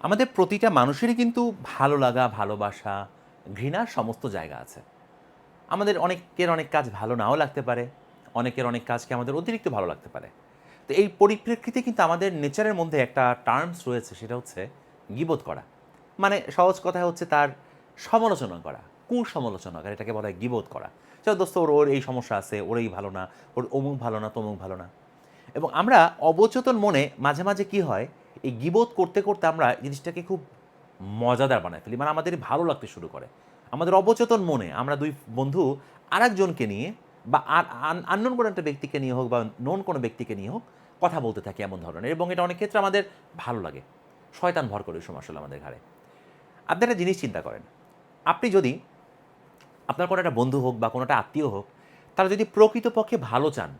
আমাদের প্রতিটা মানুষেরই কিন্তু ভালো লাগা, ভালোবাসা ঘৃণার সমস্ত জায়গা আছে। আমাদের অনেকের অনেক কাজ ভালো নাও লাগতে পারে, অনেকের অনেক কাজকে আমাদের অতিরিক্ত ভালো লাগতে পারে। তো এই পরিপ্রেক্ষিতে কিন্তু আমাদের নেচারের মধ্যে একটা টার্মস রয়েছে, সেটা হচ্ছে গিবোধ করা। মানে সহজ কথা হচ্ছে তার সমালোচনা করা, কুসমালোচনা করা, এটাকে বলা হয় গিবোধ করা। চলো দোস্ত, ওর ওর এই সমস্যা আছে ওর এই ভালো না, ওর অমুক ভালো না, তমুক ভালো না। এবং আমরা অবচেতন মনে মাঝে মাঝে কি হয় এই গিবোধ করতে করতে আমরা জিনিসটাকে খুব মজাদার বানায় ফেলি মানে আমাদের ভালো লাগতে শুরু করে। আমাদের অবচেতন মনে, আমরা দুই বন্ধু আরেকজনকে নিয়ে বা আননোন কোনো একটা ব্যক্তিকে নিয়ে হোক বা নোন কোনো ব্যক্তিকে নিয়ে হোক কথা বলতে থাকি এমন ধরনের, এবং এটা অনেক ক্ষেত্রে আমাদের ভালো লাগে। শয়তান ভর করে সময় আসলে আমাদের ঘাড়ে। আপনি একটা জিনিস চিন্তা করেন, আপনি যদি আপনার কোনো একটা বন্ধু হোক বা কোনো একটা আত্মীয় হোক, তারা যদি প্রকৃতপক্ষে ভালো চান,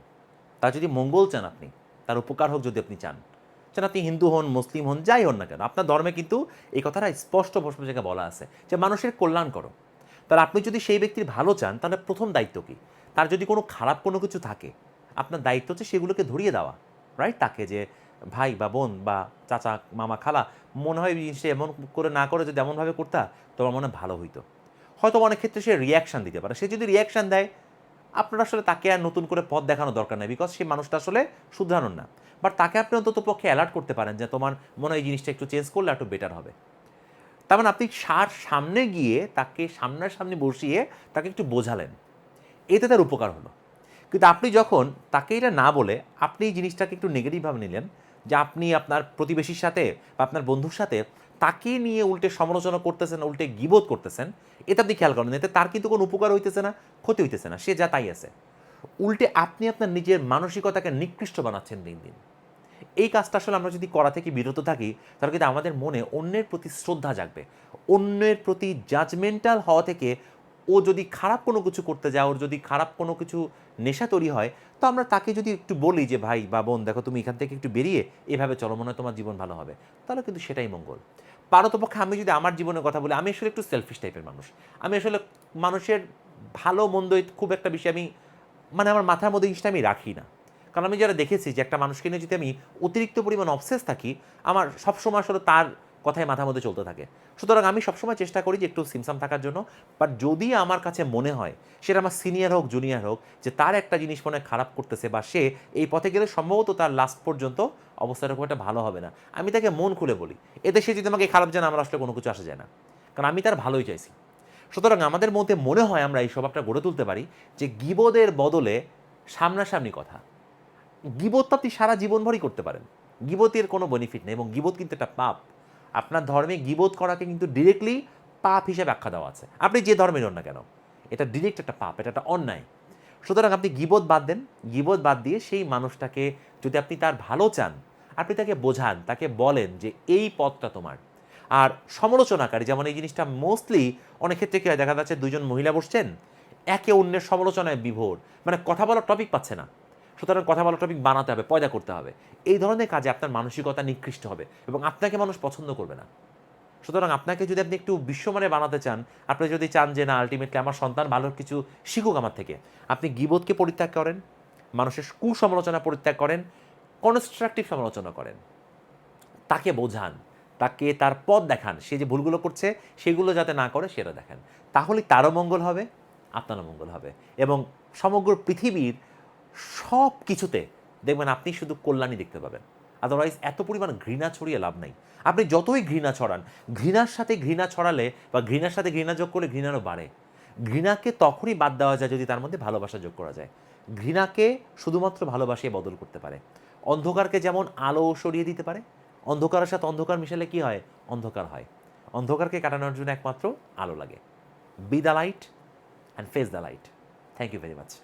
তার যদি মঙ্গল চান আপনি, তার উপকার হোক যদি আপনি চান চান আপনি হিন্দু হন, মুসলিম হন, যাই হন না কেন, আপনার ধর্মে কিন্তু এই কথাটা স্পষ্ট স্পষ্ট জায়গায় বলা আছে যে মানুষের কল্যাণ করো। তাহলে আপনি যদি সেই ব্যক্তির ভালো চান, তাহলে প্রথম দায়িত্ব কী? তার যদি কোনো খারাপ কোনো কিছু থাকে, আপনার দায়িত্ব হচ্ছে সেগুলোকে ধরিয়ে দেওয়া রাইট তাকে যে ভাই বা বোন বা চাচা, মামা, খালা, মনে হয় জিনিসটা এমন করে না করে যদি এমনভাবে করতা, তোমার মনে ভালো হইতো। হয়তো অনেক ক্ষেত্রে সে রিয়াকশান দিতে পারে। সে যদি রিয়াকশান দেয় আপনার আসলে তাকে আর নতুন করে পথ দেখানো দরকার নেই বিকজ সেই মানুষটা আসলে শুধরানোর না। বাট তাকে আপনি অন্তত পক্ষে অ্যালার্ট করতে পারেন যে তোমার মনে হয় এই জিনিসটা একটু চেঞ্জ করলে একটু বেটার হবে। তার মানে আপনি সার সামনে গিয়ে তাকে সামনের সামনে বসিয়ে তাকে একটু বোঝালেন। এতে তার উপকার হলো। কিন্তু আপনি যখন তাকে এটা না বলে আপনি এই জিনিসটাকে একটু নেগেটিভভাবে নিলেন যে আপনি আপনার প্রতিবেশীর সাথে বা আপনার বন্ধুর সাথে তাকে নিয়ে উল্টে সমালোচনা করতেছেন, উল্টে গিবোধ করতেছেন, এটা আপনি খেয়াল করেন এতে তার কিন্তু কোনো উপকার হইতেছে না, ক্ষতি হইতেছে না, সে যা তাই আছে। উল্টে আপনি আপনার নিজের মানসিকতাকে নিকৃষ্ট বানাচ্ছেন দিন দিন। এই কাজটা আসলে আমরা যদি করা থেকে বিরত থাকি, তাহলে কিন্তু আমাদের মনে অন্যের প্রতি শ্রদ্ধা জাগবে। অন্যের প্রতি জাজমেন্টাল হওয়া থেকে ও যদি খারাপ কোনো কিছু করতে যায়, ওর যদি খারাপ কোনো কিছু নেশা তৈরি হয়, তো আমরা তাকে যদি একটু বলি যে, ভাই বা বোন, দেখো তুমি এখান থেকে একটু বেরিয়ে এভাবে চলো, মনে হয় তোমার জীবন ভালো হবে। তাহলে কিন্তু সেটাই মঙ্গল। পারতপক্ষে আমি যদি আমার জীবনের কথা বলি, আমি আসলে একটু সেলফিশ টাইপের মানুষ। আমি আসলে মানুষের ভালো মন্দ খুব একটা বিষয় আমি মানে আমার মাথার মধ্যে জিনিসটা আমি রাখি না। কারণ আমি যারা দেখেছি যে, একটা মানুষকে নিয়ে যদি আমি অতিরিক্ত পরিমাণ অবসেস থাকি, আমার সবসময় আসলে তার কথাই মাথার মধ্যে চলতে থাকে। সুতরাং আমি সবসময় চেষ্টা করি যে একটু সিমসাম থাকার জন্য বাট যদি আমার কাছে মনে হয়, সেটা আমার সিনিয়র হোক জুনিয়র হোক, যে তার একটা জিনিস মনে খারাপ করতেছে বা সে এই পথে গেলে সম্ভবত তার লাস্ট পর্যন্ত অবস্থাটা খুব একটা ভালো হবে না। আমি তাকে মন খুলে বলি এতে সে যদি আমাকে খারাপ জানে আমার আসলে কোনো কিছু আসা যায় না। কারণ আমি তার ভালোই চাইছি। সুতরাং আমাদের মধ্যে মনে হয় আমরা এই স্বভাবটা গড়ে তুলতে পারি যে গিবোদের বদলে সামনাসামনি কথা। গিবোধ তো আপনি সারা জীবনভরই করতে পারেন। গিবতের কোনো বেনিফিট নেই এবং গিবোধ কিন্তু একটা পাপ। আপনার ধর্মে গিবোধ করাকে কিন্তু ডিরেক্টলি পাপ হিসেবে আখ্যা দেওয়া আছে। আপনি যে ধর্মের হন না কেন, এটা ডিরেক্ট একটা পাপ, এটা একটা অন্যায়। সুতরাং আপনি গিবোধ বাদ দেন। গিবোধ বাদ দিয়ে সেই মানুষটাকে যদি আপনি তার ভালো চান, আপনি তাকে বোঝান, তাকে বলেন যে এই পথটা তোমার। আর সমালোচনাকারী, যেমন এই জিনিসটা মোস্টলি অনেক ক্ষেত্রে কি হয়, দেখা যাচ্ছে দুজন মহিলা বসছেন, একে অন্যের সমালোচনায় বিভোর। মানে কথা বলার টপিক পাচ্ছে না। সুতরাং কথা বলার টপিক বানাতে হবে, পয়দা করতে হবে। এই ধরনের কাজে আপনার মানসিকতা নিকৃষ্ট হবে এবং আপনাকে মানুষ পছন্দ করবে না। সুতরাং আপনাকে যদি আপনি একটু বিশ্বমানে বানাতে চান, আপনি যদি চান যে না আলটিমেটলি আমার সন্তান ভালো কিছু শিখুক আমার থেকে, আপনি গিবোধকে পরিত্যাগ করেন, মানুষের কুসমালোচনা পরিত্যাগ করেন কনস্ট্রাকটিভ সমালোচনা করেন। তাকে বোঝান, তাকে তার পথ দেখান, সে যে ভুলগুলো করছে, সেগুলো যাতে না করে, সেটা দেখান। তাহলে তারও মঙ্গল হবে, আপনারও মঙ্গল হবে এবং সমগ্র পৃথিবীর সব কিছুতে দেখবেন আপনি শুধু কল্যাণই দেখতে পাবেন। আদারওয়াইজ এত পরিমাণ ঘৃণা ছড়িয়ে লাভ নাই। আপনি যতই ঘৃণা ছড়ান, ঘৃণার সাথে ঘৃণা ছড়ালে বা ঘৃণার সাথে ঘৃণা যোগ করলে ঘৃণারও বাড়ে। ঘৃণাকে তখনই বাদ দেওয়া যায় যদি তার মধ্যে ভালোবাসা যোগ করা যায়। ঘৃণাকে শুধুমাত্র ভালোবাসিয়ে বদল করতে পারে। অন্ধকারকে যেমন আলো সরিয়ে দিতে পারে, অন্ধকারের সাথে অন্ধকার মিশালে কি হয়? অন্ধকার হয়। অন্ধকারকে কাটানোর জন্য একমাত্র আলো লাগে। Be the light and face the light thank you very much